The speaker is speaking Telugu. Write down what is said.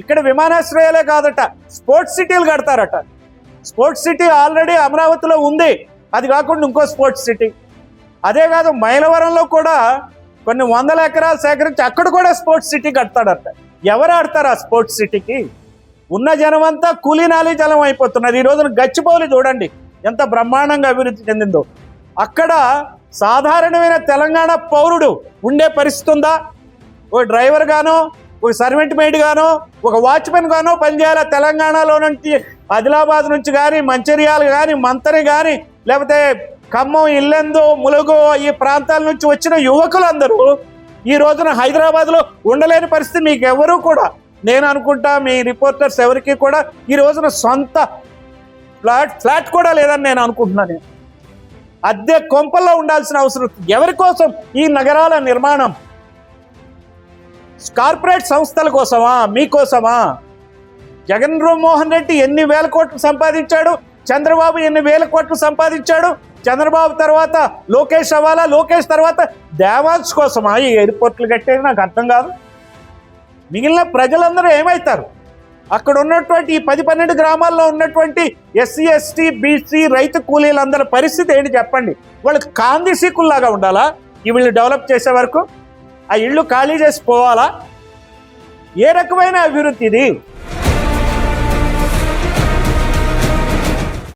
ఇక్కడ విమానాశ్రయాలే కాదట స్పోర్ట్స్ సిటీలు కడతారట. స్పోర్ట్స్ సిటీ ఆల్రెడీ అమరావతిలో ఉంది. అది కాకుండా ఇంకో స్పోర్ట్స్ సిటీ. అదే కాదు మైలవరంలో కూడా కొన్ని వందల ఎకరాలు సేకరించి అక్కడ కూడా స్పోర్ట్స్ సిటీ కడతాడట. ఎవరు ఆడతారు ఆ స్పోర్ట్స్ సిటీకి? ఉన్న జనం అంతా కూలీనాలి జలం అయిపోతున్నారు ఈ రోజున గచ్చిబౌలి చూడండి ఎంత బ్రహ్మాండంగా అభివృద్ధి చెందిందో. అక్కడ సాధారణమైన తెలంగాణ పౌరుడు ఉండే పరిస్థితి ఉందా? ఓ డ్రైవర్ గానో ఒక సర్వెంట్ మేడ్ గానో ఒక వాచ్మెన్ గానో పనిచేయాలి? తెలంగాణలో నుంచి ఆదిలాబాద్ నుంచి కానీ మంచిర్యాల కానీ మంతని కానీ లేకపోతే ఖమ్మం ఇల్లెందు ములుగు ఈ ప్రాంతాల నుంచి వచ్చిన యువకులందరూ ఈ రోజున హైదరాబాద్లో ఉండలేని పరిస్థితి మీకు ఎవరు కూడా. నేను అనుకుంటా మీ రిపోర్టర్స్ ఎవరికి కూడా ఈ రోజున సొంత ఫ్లాట్ ఫ్లాట్ కూడా లేదని నేను అనుకుంటున్నాను అద్దె కొంపల్లో ఉండాల్సిన అవసరం ఎవరి కోసం? ఈ నగరాల నిర్మాణం. కార్పొరేట్ సంస్థల కోసమా? మీకోసమా జగన్ మోహన్ రెడ్డి ఎన్ని వేల కోట్లు సంపాదించాడు? చంద్రబాబు ఎన్ని వేల కోట్లు సంపాదించాడు? చంద్రబాబు తర్వాత లోకేష్ అవ్వాలా? లోకేష్ తర్వాత దేవాన్స్ కోసమా? ఈ ఎయిర్పోర్ట్లు కట్టేది నాకు అర్థం కాదు. మిగిలిన ప్రజలందరూ ఏమవుతారు అక్కడ ఉన్నటువంటి ఈ పది పన్నెండు గ్రామాల్లో ఉన్నటువంటి ఎస్సీ ఎస్టీ బీసీ రైతు కూలీలందరి పరిస్థితి ఏంటి చెప్పండి? వాళ్ళు కాంది సీకుల్లాగా ఉండాలా? ఈ వీళ్ళు డెవలప్ చేసే వరకు ఆ ఇళ్ళు ఖాళీ చేసి పోవాలా? ఏ రకమైన అభివృద్ధి ఇది?